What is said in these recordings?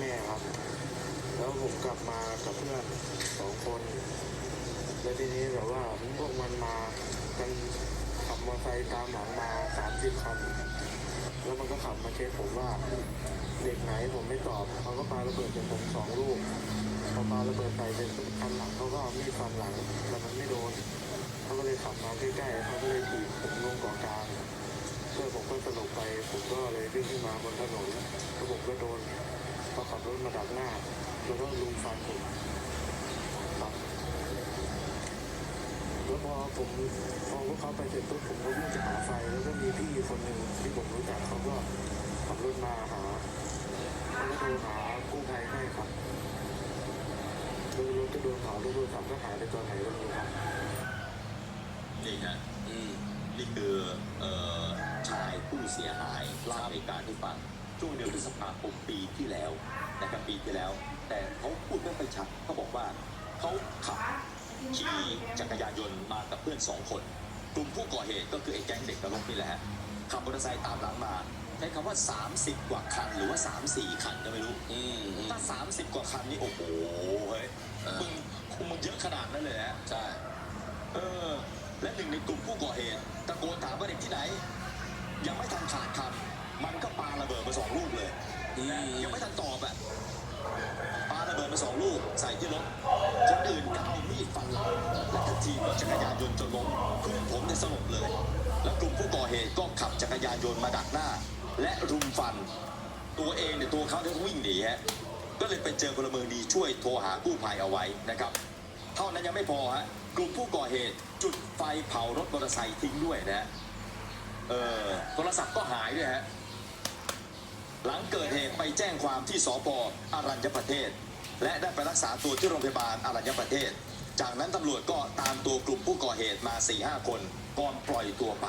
แม่ครับ แล้วผมกลับมากับเพื่อนสองคน แล้วทีนี้แบบว่าพวกมันมากันขับมอเตอร์ไซค์ตามหลังมาสามสิบคัน แล้วมันก็ขับมาเช็คผมว่า เด็กไหนผมไม่ตอบเขาก็ปาระเบิดใส่ผมสองลูกพอปาระเบิดใส่เป็นคันหลังเขาก็เอามีดฟันหลังแต่มันไม่โดนเขาก็เลยขับมาใกล้ๆเขาก็เลยถีบผมลงเกาะกลางเพื่อผมก็สลบไป ผมก็เลยวิ่งขึ้นมาบนถนนแล้วผมก็โดน เขาขับรถมาดักหน้า แล้วก็ลุมฟันผมครับแล้วพอผมพอพวกเขาไปเสร็จปุ๊บผมก็วิ่งจะหาไฟ แล้วก็มีพี่คนหนึ่งที่ผมรู้จักเขาก็ขับรถมาหาเขาก็โทรหากู้ภัยให้ครับคือรถจะโดนเผาแล้วโทรศัพท์ก็หายไปตอนไหนก็ไม่รู้ครับนี่ฮะนี่คือออชายผู้เสียหายเล่าเหตุการณ์ให้ฟัง ช่วงเดือนพฤษภาคมปีที่แล้วนะครับปีที่แล้ว แต่เขาพูดไม่ค่อยชัดเขาบอกว่าเขาขับขี่จักรยานยนต์มากับเพื่อนสองคน กลุ่มผู้ก่อเหตุก็คือไอ้แก๊งเด็กนรกนี่แหละฮะขับมอเตอร์ไซค์ตามหลังมาใช้คำว่า 30 กว่าคันหรือว่า 3-4 คันก็ไม่รู้อืมอืมถ้า 30 กว่าคันนี่โอ้โหเฮ้ยอ่ามึมึงมึงเยอะขนาดนั้นเลยฮะใช่เออและหนึ่งในกลุ่มผู้ก่อเหตุตะโกนถามว่าเด็กที่ไหน ยังไม่ทันขาดคำ มันก็ปาระเบิดมาสองลูกเลยอืมยังไม่ทันตอบอะปาระเบิดมาสองลูกใส่ที่รถคนอื่นก็เอามีดฟันหลังและก็ถีบรถจักรยานยนต์จนล้มเพื่อนผมเนี่ยสลบเลย แล้วกลุ่มผู้ก่อเหตุก็ขับจักรยานยนต์มาดักหน้า และรุมฟัน ตัวเองเนี่ยตัวเขาเนี่ยวิ่งหนีฮะก็เลยไปเจอพลเมืองดีช่วยโทรหากู้ภัยเอาไว้นะครับ เท่านั้นยังไม่พอฮะกลุ่มผู้ก่อเหตุจุดไฟเผารถมอเตอร์ไซค์ทิ้งด้วยนะฮะเออโทรศัพท์ก็หายด้วยฮะ หลังเกิดเหตุไปแจ้งความที่สพอรัญญประเทศ และได้ไปรักษาตัวที่โรงพยาบาลอรัญญประเทศ จากนั้นตำรวจก็ตามตัวกลุ่มผู้ก่อเหตุมา4ีหคนก่อนปล่อยตัวไป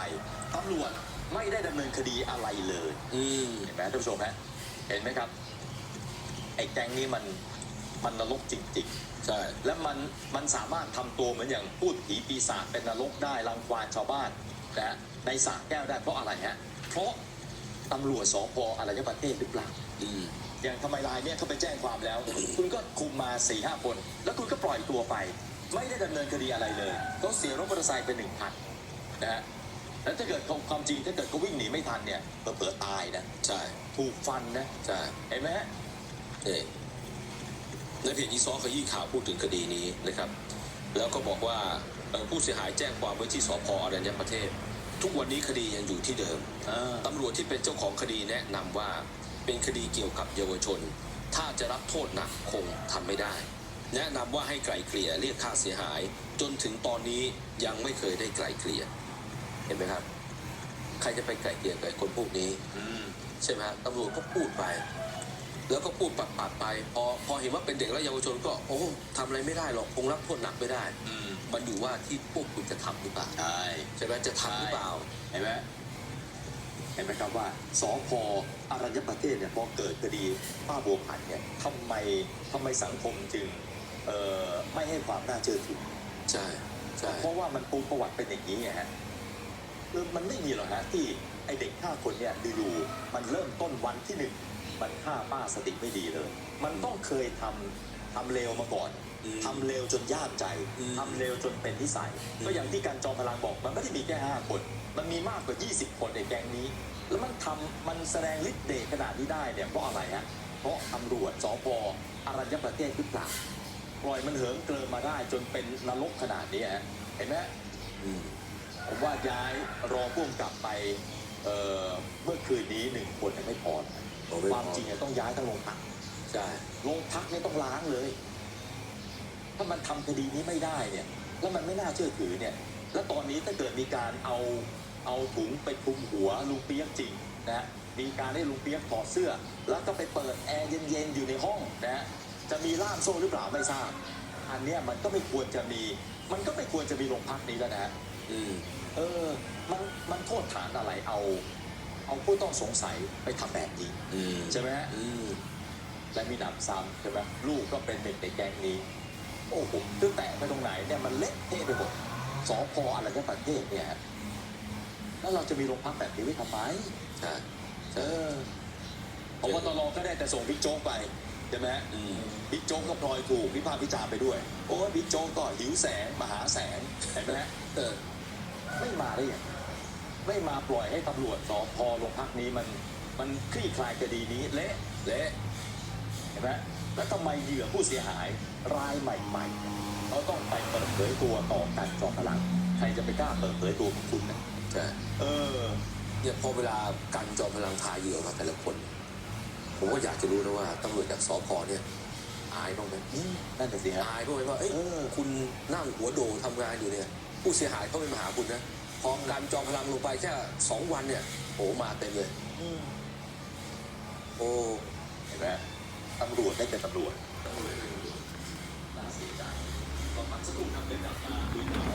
ตำรวจไม่ได้ดำเนินคดีอะไรเลยอืมเห็นไหมท่านผู้ชมฮะเห็นไหมครับ ไอ้แก๊งนี้มันมันนรกจริงใช่ๆและมันมันสามารถทำตัวเหมือนอย่างพูดผีปีศาจเป็นนรกได้รังควานชาวบ้านนะฮะในสระแก้วได้เพราะอะไรฮะเพราะ ตำรวจสพอรัญญประเทศหรือเปล่าอืมอย่างทำไมรายเนี่ยเขาไปแจ้งความแล้ว คุณก็คุมมาสี่ห้าคน แล้วคุณก็ปล่อยตัวไป ไม่ได้ดำเนินคดีอะไรเลยเขาเสียรถมอเตอร์ไซค์ไปหนึ่งพันนะฮะแล้วถ้าเกิดเขาความจริงถ้าเกิดเขาวิ่งหนีไม่ทันเนี่ยเผื่อๆตายนะใช่ถูกฟันนะใช่เห็นไหมฮะนี่ในเพจอีซอขยี้ข่าวพูดถึงคดีนี้นะครับ แล้วก็บอกว่าเอ่อผู้เสียหายแจ้งความไว้ที่สพอรัญญประเทศ ทุกวันนี้คดียังอยู่ที่เดิมอ่าตำรวจที่เป็นเจ้าของคดีแนะนำว่า เป็นคดีเกี่ยวกับเยาวชน ถ้าจะรับโทษหนักคงทำไม่ได้ แนะนำว่าให้ไกลเกลี่ยเรียกค่าเสียหาย จนถึงตอนนี้ยังไม่เคยได้ไกลเกลี่ย เห็นไหมครับ ใครจะไปไกลเกลี่ยกับไอ้คนพวกนี้อืมใช่ไหมฮะตำรวจก็พูดไป แล้วก็พูดปัดปัดๆไปพอพอเห็นว่าเป็นเด็กและเยาวชนก็ โอ้ทำอะไรไม่ได้หรอกคงรับโทษหนักไม่ได้ อืมมันอยู่ว่าที่พวกคุณจะทำหรือเปล่าใช่ใช่ไหมจะทำหรือเปล่า เห็นไหมเห็นไหมครับว่าสพอรัญญประเทศเนี่ยพอเกิดคดีป้าบัวผันเนี่ยทำไมทำไมสังคมจึงเอ่อไม่ให้ความน่าเชื่อถือ ใช่ใช่ เพราะว่ามันปูประวัติเป็นอย่างนี้ไงฮะคือมันไม่มีหรอกฮะที่ไอเด็กห้าคนเนี่ยอยู่ๆมันเริ่มต้นวันที่หนึ่ง มันฆ่าป้าสติไม่ดีเลย มันต้องเคยทำทำเลวมาก่อนอืมทำเลวจนย่ามใจอืมทำเลวจนเป็นนิสัยอืมก็อย่างที่การจอมพลังบอก มันไม่ได้มีแค่ห้าคน มันมีมากกว่า 20 คนในแก๊งนี้ แล้วมันทำมันแสดงฤทธิ์เดชขนาดนี้ได้เนี่ยเพราะอะไรฮะ เพราะตำรวจสพอรัญญประเทศหรือเปล่าปล่อยมันเหิมเกลิมมาได้จนเป็นนรกขนาดนี้ฮะ เห็นไหมอืมผมว่าย้ายรองผู้กำกับไปเอ่อเมื่อคืนนี้หนึ่งคนเนี่ยไม่พอ นะโอ้ไม่พอความจริงเนี่ยต้องย้ายทั้งโรงพักใช่โรงพักเนี่ยต้องล้างเลย ถ้ามันทำคดีนี้ไม่ได้เนี่ย แล้วมันไม่น่าเชื่อถือเนี่ย แล้วตอนนี้ถ้าเกิดมีการเอาเอาถุงไปคลุมหัวลุงเปียกจริงนะฮะมีการให้ลุงเปียกถอดเสื้อ แล้วก็ไปเปิดแอร์เย็นๆอยู่ในห้องนะฮะจะมีล่ามโซ่หรือเปล่าไม่ทราบ อันเนี้ยมันก็ไม่ควรจะมี มันก็ไม่ควรจะมีโรงพักนี้แล้วนะฮะ อืม เออ มัน มันโทษฐานอะไรเอา เอาผู้ต้องสงสัยไปทำแบบนี้อืมใช่ไหมฮะอืมและมีหนำซ้ำใช่ไหมลูกก็เป็นหนึ่งในแก๊งนี้ โอ้โหคือแตะไปตรงไหนเนี่ยมันเละเทะไปหมดสพอะไรเนี่ยประเทศเนี่ยฮะแล้วเราจะมีโรงพักแบบนี้ไว้ทำไมใช่เอใช่อพบตรก็ได้แต่ส่งบิ๊กโจ๊กไปใช่ไหมฮะอืมบิ๊กโจ๊กก็พลอยถูกวิพากษ์วิจารณ์ไปด้วย โอ้ยบิ๊กโจ๊กก็หิวแสงมาหาแสงเห็นไหมฮะเออไม่มาได้ยังไง ไม่มาปล่อยให้ตำรวจสพโรงพักนี้มันมันคลี่คลายคดีนี้เละเละเห็นไหมแล้วทำไมเหยื่อผู้เสียหายรายใหม่ๆเขาต้องไปเปิดเผยตัวต่อการจอมพลัง ใครจะไปกล้าเปิดเผยตัวของคุณนะใช่เออเนี่ยพอเวลาการจอมพลังพาเหยื่อมาแต่ละคน ผมก็อยากจะรู้นะว่าตำรวจจากสพเนี่ยอายบ้างไหมอืมนั่นแต่สิฮะอายบ้างไหมว่าเอ้ยเออคุณนั่งหัวโดทำงานอยู่เนี่ย ผู้เสียหายเขาไม่มาหาคุณนะ พอการจอมพลังลงไปแค่สองวันเนี่ยโอ้มาเต็มเลย อืมโอ้เห็นไหมตำรวจได้แต่ตำรวจน่าเสียใจก็พักสักครู่ครับเดี๋ยวกลับมาคุยกันต่อครับ